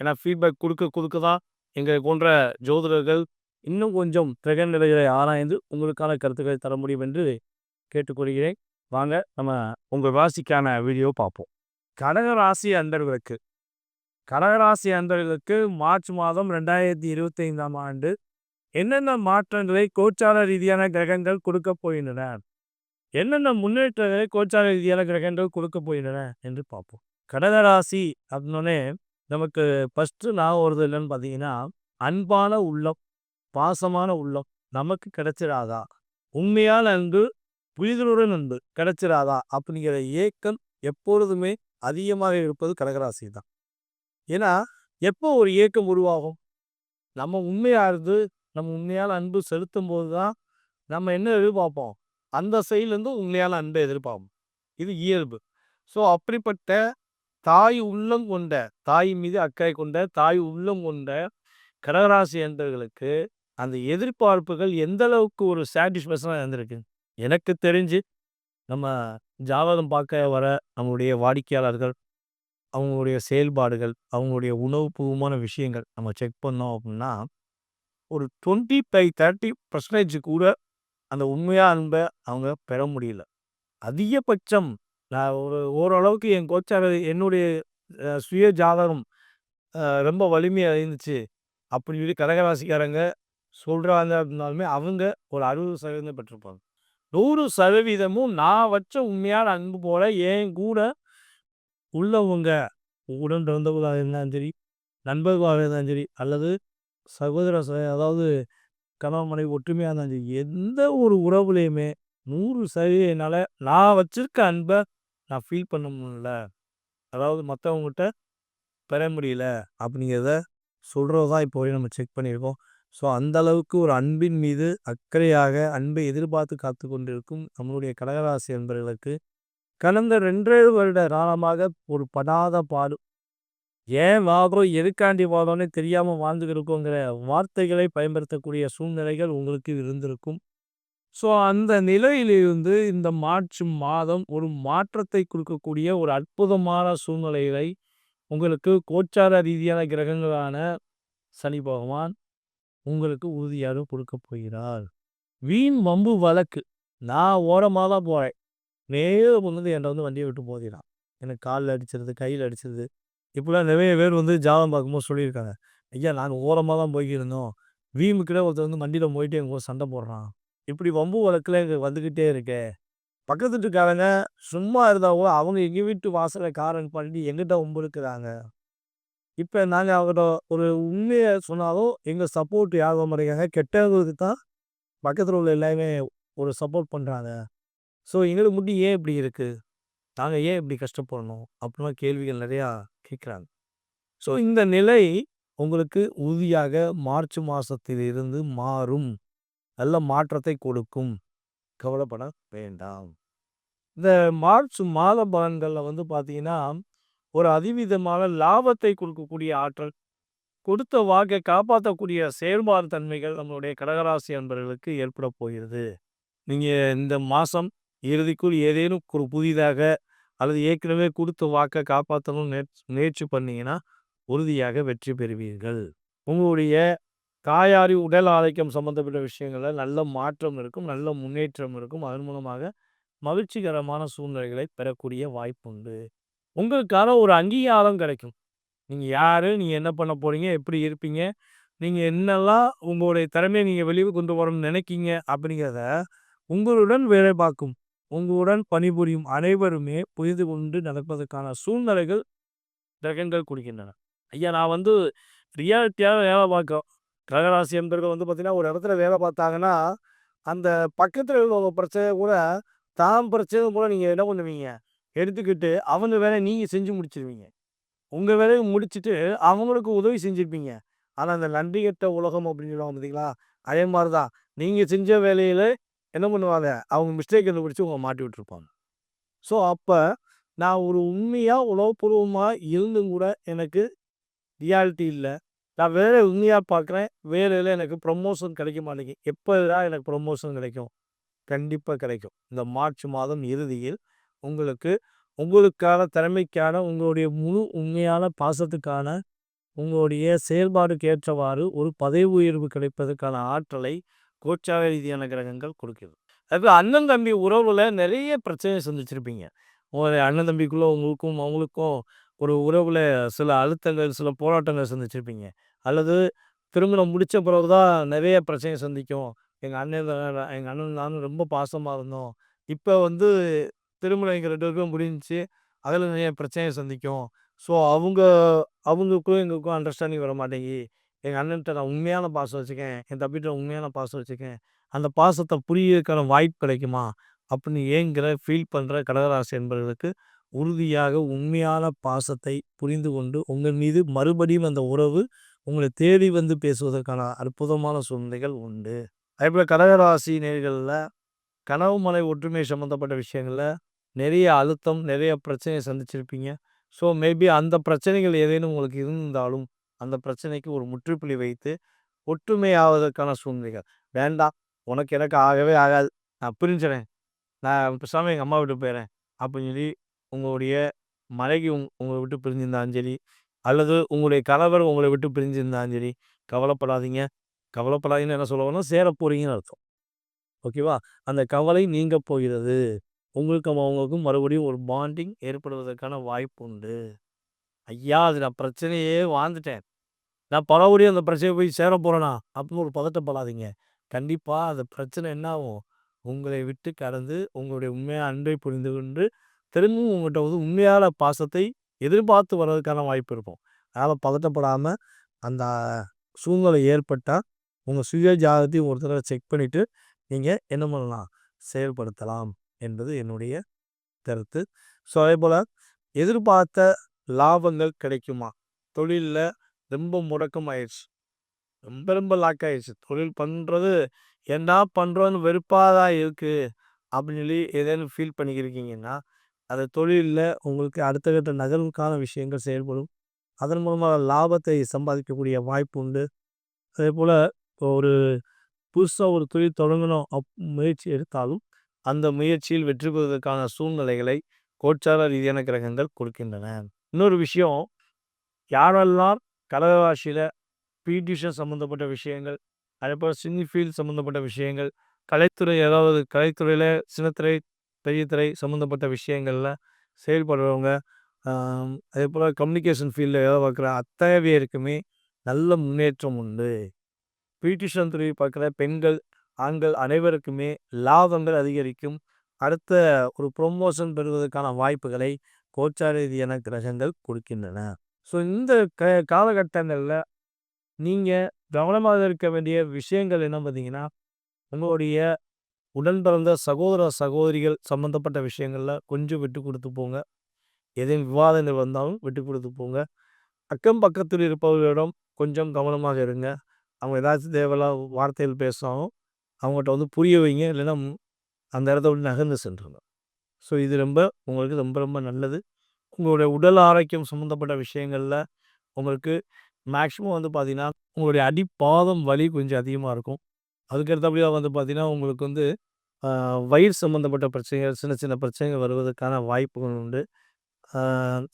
ஏன்னா ஃபீட்பேக் கொடுக்க கொடுக்க தான் எங்கள் போன்ற ஜோதிடர்கள் இன்னும் கொஞ்சம் கிரக நிலைகளை ஆராய்ந்து உங்களுக்கான கருத்துக்களை தர முடியும் என்று கேட்டுக்கொள்கிறேன் வாங்க நம்ம உங்கள் ராசிக்கான வீடியோ பார்ப்போம். கடகராசி அந்தர்களுக்கு அன்பர்களுக்கு. கடகராசி அன்பர்களுக்கு மார்ச் மாதம் ரெண்டாயிரத்தி இருபத்தி ஐந்தாம் ஆண்டு என்னென்ன மாற்றங்களை கோச்சார ரீதியான கிரகங்கள் கொடுக்க போகின்றன? என்னென்ன முன்னேற்றங்களை கோச்சார ரீதியான கிரகங்கள் கொடுக்க போகின்றன? என்று பார்ப்போம். கடகராசி அப்படின்னே நமக்கு ஃபஸ்ட்டு நான் வருது இல்லைன்னு பார்த்தீங்கன்னா அன்பான உள்ளம் பாசமான உள்ளம் நமக்கு கிடைச்சிடாதா உண்மையான அன்பு புரிதலுடன் அன்பு கிடைச்சிடாதா அப்படிங்கிற ஏக்கம் எப்பொழுதுமே அதிகமாக இருப்பது கடகராசி தான். ஏன்னா எப்போ ஒரு ஏக்கம் உருவாகும்? நம்ம உண்மையாக இருந்து நம்ம உண்மையான அன்பு செலுத்தும் போது தான் நம்ம என்ன எதிர்பார்ப்போம்? அந்த சைட்லேருந்து உண்மையான அன்பை எதிர்பார்ப்போம். இது இயல்பு. ஸோ அப்படிப்பட்ட தாய் உள்ளம் கொண்ட தாய் மீது அக்கறை கொண்ட தாய் உள்ளம் கொண்ட கடகராசி என்பவர்களுக்கு அந்த எதிர்பார்ப்புகள் எந்த அளவுக்கு ஒரு சாட்டிஸ்ஃபேக்ஷனாக இருந்திருக்கு? எனக்கு தெரிஞ்சு நம்ம ஜாதகம் பார்க்க வர நம்மளுடைய வாடிக்கையாளர்கள் அவங்களுடைய செயல்பாடுகள் அவங்களுடைய உணவுபூர்வமான விஷயங்கள் நம்ம செக் பண்ணோம் அப்படின்னா ஒரு டுவெண்ட்டி ஃபைவ் தேர்ட்டி பர்சன்டேஜ் கூட அந்த உண்மையாக அன்பை அவங்க பெற முடியல. அதிகபட்சம் நான் ஒரு ஓரளவுக்கு என் கோச்சார் என்னுடைய சுய ஜாதகம் ரொம்ப வலிமையாக இருந்துச்சு அப்படின்னு சொல்லி கடகராசிக்காரங்க சொல்கிறாங்க அப்படின்னாலுமே அவங்க ஒரு அறுபது சதவீதம் பெற்றிருப்பாங்க நூறு சதவீதமும் நான் வச்ச உண்மையான அன்பு போல என் கூட உள்ளவங்க உடன் பிறந்தவர்களாக இருந்தாலும் சரி நண்பர்களாக இருந்தாலும் சரி அல்லது சகோதர ச அதாவது கணவன் மனைவி ஒற்றுமையாக இருந்தாலும் சரி எந்த ஒரு உறவுலையுமே நூறு சதவீதனால நான் வச்சிருக்க அன்பை நான் ஃபீல் பண்ண முடியல. அதாவது மற்றவங்ககிட்ட பெற முடியல அப்படிங்கிறத சொல்கிறது தான் இப்போ நம்ம செக் பண்ணியிருக்கோம். ஸோ அந்த அளவுக்கு ஒரு அன்பின் மீது அக்கறையாக அன்பை எதிர்பார்த்து காத்து கொண்டிருக்கும் நம்மளுடைய கடகராசி என்பவர்களுக்கு கடந்த ரெண்டேழு வருட காலமாக ஒரு படாத பாடு. ஏன் வாதம் எதுக்காண்டி வாதம்னு தெரியாமல் வாழ்ந்துக்கிருக்கோங்கிற வார்த்தைகளை பயன்படுத்தக்கூடிய சூழ்நிலைகள் உங்களுக்கு இருந்திருக்கும். ஸோ அந்த நிலையிலிருந்து இந்த மார்ச் மாதம் ஒரு மாற்றத்தை கொடுக்கக்கூடிய ஒரு அற்புதமான சூழ்நிலைகளை உங்களுக்கு கோச்சார ரீதியான கிரகங்களான சனி பகவான் உங்களுக்கு உறுதியாக கொடுக்க போகிறார் வீண் வம்பு வழக்கு. நான் ஓரமாக தான் போகிறேன் நேரம் வந்து என்னை வந்து வண்டியை விட்டு போதிடான் எனக்கு காலில் அடிச்சிருது, கையில் அடிச்சிருது. இப்படிலாம் நிறைய பேர் வந்து ஜாதகம் பார்க்கும்போது சொல்லியிருக்காங்க. ஐயா நாங்கள் ஓரமாக தான் போய்க்கிருந்தோம். வீமுக்கிட்ட ஒருத்தர் வந்து வண்டியில் போயிட்டு எங்கள் சண்டை போடுறான். இப்படி வம்பு வழக்கில் வந்துக்கிட்டே வந்துகிட்டே இருக்கே. பக்கத்து வீட்டுக்காரங்க சும்மா இருந்தாவோ கூட அவங்க எங்கள் வீட்டு வாசலை காரன் பண்ணி எங்கிட்ட வம்பு இருக்கிறாங்க இப்போ நாங்கள் அவங்கட்ட ஒரு உண்மையை சொன்னாலும் எங்கள் சப்போர்ட் யார் முறையாக கெட்டவங்களுக்கு தான் பக்கத்தில் உள்ள எல்லாருமே ஒரு சப்போர்ட் பண்ணுறாங்க ஸோ எங்களுக்கு மட்டும் ஏன் இப்படி இருக்குது நாங்கள் ஏன் இப்படி கஷ்டப்படணும்? அப்படிலாம் கேள்விகள் நிறையா கேட்குறாங்க. ஸோ இந்த நிலை உங்களுக்கு உறுதியாக மார்ச் மாதத்திலிருந்து மாறும். நல்ல மாற்றத்தை கொடுக்கும். கவலைப்பட வேண்டாம். இந்த மார்ச் மாத பலன்களில் வந்து பார்த்தீங்கன்னா, ஒரு அதிவிதமான லாபத்தை கொடுக்கக்கூடிய ஆற்றல், கொடுத்த வாக்கை காப்பாற்றக்கூடிய செயல்பாடு தன்மைகள் நம்மளுடைய கடகராசி அன்பர்களுக்கு ஏற்பட போகிறது. நீங்கள் இந்த மாதம் இறுதிக்குள் ஏதேனும் ஒரு புதிதாக அல்லது ஏற்கனவே கொடுத்த வாக்கை காப்பாற்றணும்னு முயற் முயற்சி பண்ணீங்கன்னா, உறுதியாக வெற்றி பெறுவீர்கள். உங்களுடைய தாயாரி உடல் ஆரோக்கியம் சம்மந்தப்பட்ட விஷயங்களில் நல்ல மாற்றம் இருக்கும். நல்ல முன்னேற்றம் இருக்கும். அதன் மூலமாக மகிழ்ச்சிகரமான சூழ்நிலைகளை பெறக்கூடிய வாய்ப்புண்டு. உங்களுக்கான ஒரு அங்கீகாரம் கிடைக்கும். நீங்கள் யார் நீங்கள் என்ன பண்ண போகிறீங்க எப்படி இருப்பீங்க? நீங்கள் என்னெல்லாம் உங்களுடைய திறமையை நீங்கள் வெளியே கொண்டு வரணும்னு நினைக்கீங்க அப்படிங்கிறத, உங்களுடன் வேலை பார்க்கும், உங்களுடன் பணிபுரியும் அனைவருமே புரிந்து கொண்டு நடப்பதற்கான சூழ்நிலைகள் கிரகங்கள் குறிக்கின்றன. ஐயா நான் வந்து ரியாலிட்டியாக வேலை பார்க்குறோம். கடகராசி அன்பர்கள் வந்து பார்த்திங்கன்னா ஒரு இடத்துல வேலை பார்த்தாங்கன்னா, அந்த பக்கத்தில் உள்ளவங்க பிரச்சனை கூட தான் பிரச்சனை கூட நீங்கள் என்ன பண்ணுவீங்க? எடுத்துக்கிட்டு அவங்க வேலையை நீங்கள் செஞ்சு முடிச்சிருவீங்க உங்கள் வேலையை முடிச்சுட்டு அவங்களுக்கு உதவி செஞ்சுருப்பீங்க ஆனால் அந்த நன்றி கெட்ட உலகம் அப்படின்னு சொல்லுவாங்க பார்த்தீங்களா? அதே மாதிரி தான். நீங்கள் செஞ்ச வேலையில் என்ன பண்ணுவாங்க? அவங்க மிஸ்டேக் கண்டுபிடிச்சி உங்களை மாட்டி விட்டுருப்பாங்க. ஸோ அப்போ நான் ஒரு உண்மையாக உளவுப்பூர்வமா இருந்தும் கூட எனக்கு ரியாலிட்டி இல்லை நான் வேலை உண்மையாக பார்க்குறேன். வேலையில் எனக்கு ப்ரமோஷன் கிடைக்க மாட்டேங்குது. எப்பதான் எனக்கு ப்ரொமோஷன் கிடைக்கும்? கண்டிப்பாக கிடைக்கும். இந்த மார்ச் மாதம் இறுதியில் உங்களுக்கு உங்களுக்கான திறமைக்கான, உங்களுடைய முழு உண்மையான பாசத்துக்கான, உங்களுடைய செயல்பாடுக்கு ஏற்றவாறு ஒரு பதவி உயர்வு கிடைப்பதற்கான ஆற்றலை கோச்சாக ரீதியான கிரகங்கள் கொடுக்கிறது அது அண்ணன் தம்பி உறவுல நிறைய பிரச்சனையை சந்திச்சிருப்பீங்க. ஒரு அண்ணன் தம்பிக்குள்ளே உங்களுக்கும் அவங்களுக்கும் ஒரு உறவில் சில அழுத்தங்கள், சில போராட்டங்கள் சந்திச்சிருப்பீங்க. அல்லது திருமணம் முடித்த பிறகு தான் நிறைய பிரச்சனை சந்திக்கும். எங்கள் அண்ணன் எங்கள் அண்ணன் நானும் ரொம்ப பாசமாக இருந்தோம். இப்போ வந்து திருமணம் எங்கள் ரெண்டு பேருக்கும் முடிஞ்சிச்சு அதில் நிறைய பிரச்சனையை சந்திக்கும். ஸோ அவங்க அவங்களுக்கும் எங்களுக்கும் அண்டர்ஸ்டாண்டிங் வர மாட்டேங்கி. எங்கள் அண்ணன்ட்ட நான் உண்மையான பாசம் வச்சுக்கேன் என் தம்பிட்ட உண்மையான பாசம் வச்சுருக்கேன். அந்த பாசத்தை புரியக்கான வாய்ப்பு கிடைக்குமா? அப்படின்னு ஏங்கிற ஃபீல் பண்ணுற கடகராசி என்பவர்களுக்கு உறுதியாக உண்மையான பாசத்தை புரிந்து கொண்டு, உங்கள் மீது மறுபடியும் அந்த உறவு உங்களை தேடி வந்து பேசுவதற்கான அற்புதமான சூழ்நிலைகள் உண்டு. அதேபோல கடகராசி நேர்களில் கனவு மலை ஒற்றுமை சம்மந்தப்பட்ட விஷயங்களில் நிறைய அழுத்தம், நிறைய பிரச்சனையை சந்திச்சிருப்பீங்க. ஸோ மேபி அந்த பிரச்சனைகள் ஏதேனும் உங்களுக்கு இருந்தாலும் அந்த பிரச்சனைக்கு ஒரு முற்றுப்புள்ளி வைத்து, ஒற்றுமையாவதற்கான சூழ்நிலைகள். வேண்டாம். உனக்கு எனக்கு ஆகவே ஆகாது. நான் பிரிஞ்சுறேன். நான் பேசாம எங்கள் அம்மா விட்டு போயிடுறேன் அப்படின்னு சொல்லி உங்களுடைய மனைவி உங் உங்களை விட்டு பிரிஞ்சிருந்தாலும் சரி, அல்லது உங்களுடைய கணவர் உங்களை விட்டு பிரிஞ்சிருந்தாலும் சரி, கவலைப்படாதீங்க. கவலைப்படாதீங்கன்னு என்ன சொல்ல வரேன்னா, சேரப் போறீங்கன்னு அர்த்தம். ஓகேவா? அந்த கவலை நீங்க போகிறது. உங்களுக்கும் அவங்களுக்கும் மறுபடியும் ஒரு பாண்டிங் ஏற்படுவதற்கான வாய்ப்பு உண்டு. ஐயா! அது நான் பிரச்சனையே வாழ்ந்துட்டேன். நான் பலபடியும் அந்த பிரச்சனையை போய் சேரப் போகிறேனா அப்படின்னு ஒரு பதட்டப்படாதீங்க. கண்டிப்பாக அந்த பிரச்சனை என்ன ஆகும்? உங்களை விட்டு கடந்து, உங்களுடைய உண்மையான அன்பை புரிந்து கொண்டு, திரும்பவும் உங்கள்கிட்ட வந்து உண்மையான பாசத்தை எதிர்பார்த்து வர்றதுக்கான வாய்ப்பு இருக்கும். அதனால் பதட்டப்படாமல் அந்த சூழ்நிலை ஏற்பட்டால் உங்கள் சுய ஜாதகத்தையும் ஒரு தடவை செக் பண்ணிவிட்டு நீங்கள் என்ன பண்ணலாம்? செயல்படுத்தலாம் என்பது என்னுடைய கருத்து. ஸோ அதேபோல எதிர்பார்த்த லாபங்கள் கிடைக்குமா? தொழிலில் ரொம்ப முடக்கம் ஆயிடுச்சு ரொம்ப ரொம்ப லாக் ஆயிடுச்சு தொழில் பண்ணுறது என்ன பண்ணுறோன்னு வெறுப்பாக தான் இருக்குது அப்படின்னு சொல்லி ஏதேனும் ஃபீல் பண்ணிக்கிருக்கீங்கன்னா, அந்த தொழிலில் உங்களுக்கு அடுத்த கட்ட நகர்வுக்கான விஷயங்கள் செயல்படும். அதன் மூலமாக லாபத்தை சம்பாதிக்கக்கூடிய வாய்ப்பு உண்டு. அதே போல் ஒரு புதுசாக ஒரு தொழில் தொடங்கணும் அப் முயற்சி எடுத்தாலும், அந்த முயற்சியில் வெற்றி பெறுவதற்கான சூழ்நிலைகளை கோச்சார ரீதியான கிரகங்கள் கொடுக்கின்றன. இன்னொரு விஷயம், யாரெல்லாம் கடகராசியில பியூட்டிஷியன் சம்மந்தப்பட்ட விஷயங்கள், அதேபோல சினி ஃபீல்ட் சம்மந்தப்பட்ட விஷயங்கள், கலைத்துறை ஏதாவது கலைத்துறையில் சின்னத்திரை பெரிய திரை சம்மந்தப்பட்ட விஷயங்களில் செயல்படுறவங்க அதே போல் கம்யூனிகேஷன் ஃபீல்டில் ஏதாவது பார்க்குற அத்தனை பேருக்குமே நல்ல முன்னேற்றம் உண்டு. பியூட்டிஷன் துறை பார்க்குற பெண்கள் ஆண்கள் அனைவருக்குமே லாபங்கள் அதிகரிக்கும். அடுத்த ஒரு ப்ரொமோஷன் பெறுவதற்கான வாய்ப்புகளை கோச்சார ரீதியான கிரகங்கள் கொடுக்கின்றன. ஸோ இந்த க காலகட்டங்களில் நீங்கள் கவனமாக இருக்க வேண்டிய விஷயங்கள் என்ன பார்த்தீங்கன்னா உங்களுடைய உடன் பிறந்த சகோதர சகோதரிகள் சம்மந்தப்பட்ட விஷயங்களில் கொஞ்சம் விட்டு கொடுத்து போங்க. எதையும் விவாதங்கள் வந்தாலும் விட்டு கொடுத்து போங்க. அக்கம் பக்கத்தில் இருப்பவர்களிடம் கொஞ்சம் கவனமாக இருங்க. அவங்க ஏதாச்சும் தேவையில்லாத வார்த்தைகள் பேசினாலும் அவங்ககிட்ட வந்து புரிய வைங்க. இல்லைன்னா அந்த இடத்த விட்டு நகர்ந்து சென்றுங்க ஸோ இது ரொம்ப உங்களுக்கு ரொம்ப ரொம்ப நல்லது. உங்களுடைய உடல் ஆரோக்கியம் சம்மந்தப்பட்ட விஷயங்களில் உங்களுக்கு மேக்ஸிமம் வந்து பார்த்திங்கன்னா உங்களுடைய அடிப்பாதம் வலி கொஞ்சம் அதிகமாக இருக்கும். அதுக்கடுத்தபடியாக வந்து பார்த்திங்கன்னா உங்களுக்கு வந்து வயிறு சம்மந்தப்பட்ட பிரச்சனைகள் சின்ன சின்ன பிரச்சனைகள் வருவதற்கான வாய்ப்புகள் உண்டு.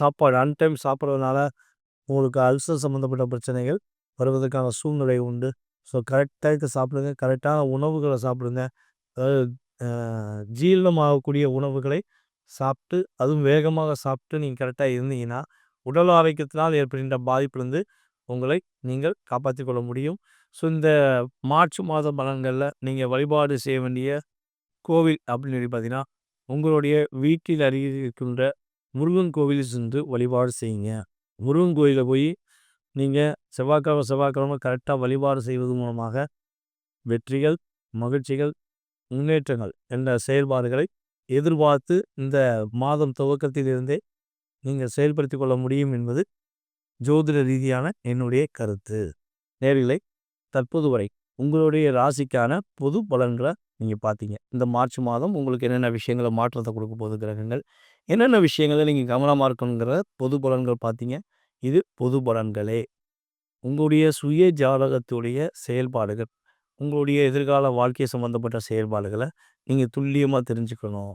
சாப்பாடு அன்டைம் சாப்பிட்றதுனால உங்களுக்கு அல்சர் சம்மந்தப்பட்ட பிரச்சனைகள் வருவதற்கான சூழ்நிலை உண்டு. ஸோ கரெக்டாக சாப்பிடுங்க. கரெக்டான உணவுகளை சாப்பிடுங்க. அதாவது ஜீரணமாகக்கூடிய உணவுகளை சாப்பிட்டு அதுவும் வேகமாக சாப்பிட்டு நீங்கள் கரெக்டாக இருந்தீங்கன்னா உடல் ஆரோக்கியத்தினால் ஏற்படுகின்ற பாதிப்புலேருந்து உங்களை நீங்கள் காப்பாற்றி கொள்ள முடியும். ஸோ இந்த மார்ச் மாத பலன்களில் நீங்கள் வழிபாடு செய்ய வேண்டிய கோவில் அப்படின்னு சொல்லி பார்த்தீங்கன்னா உங்களுடைய வீட்டில் அருகில் இருக்கின்ற முருகன் கோவிலில் சென்று வழிபாடு செய்யுங்க. முருகன் கோயிலில் போய் நீங்கள் செவ்வாய்க்கிழமை செவ்வாய்க்கிழமை கரெக்டாக வழிபாடு செய்வது மூலமாக வெற்றிகள் மகிழ்ச்சிகள் முன்னேற்றங்கள் என்ற செயல்பாடுகளை எதிர்பார்த்து இந்த மாதம் துவக்கத்திலிருந்தே நீங்கள் செயல்படுத்தி கொள்ள முடியும் என்பது ஜோதிட ரீதியான என்னுடைய கருத்து. நேர்களை தற்போது வரை உங்களுடைய ராசிக்கான பொது பலன்களை நீங்கள் பார்த்தீங்க இந்த மார்ச் மாதம் உங்களுக்கு என்னென்ன விஷயங்களை மாற்றத்தை கொடுக்க போகுது கிரகங்கள் என்னென்ன விஷயங்களை நீங்கள் கவனமாக இருக்கணுங்கிற பொது பலன்கள் பார்த்தீங்க இது பொது பலன்களே. உங்களுடைய சுய ஜாதகத்துடைய செயல்பாடுகள் உங்களுடைய எதிர்கால வாழ்க்கை சம்மந்தப்பட்ட செயல்பாடுகளை நீங்கள் துல்லியமாக தெரிஞ்சுக்கணும்.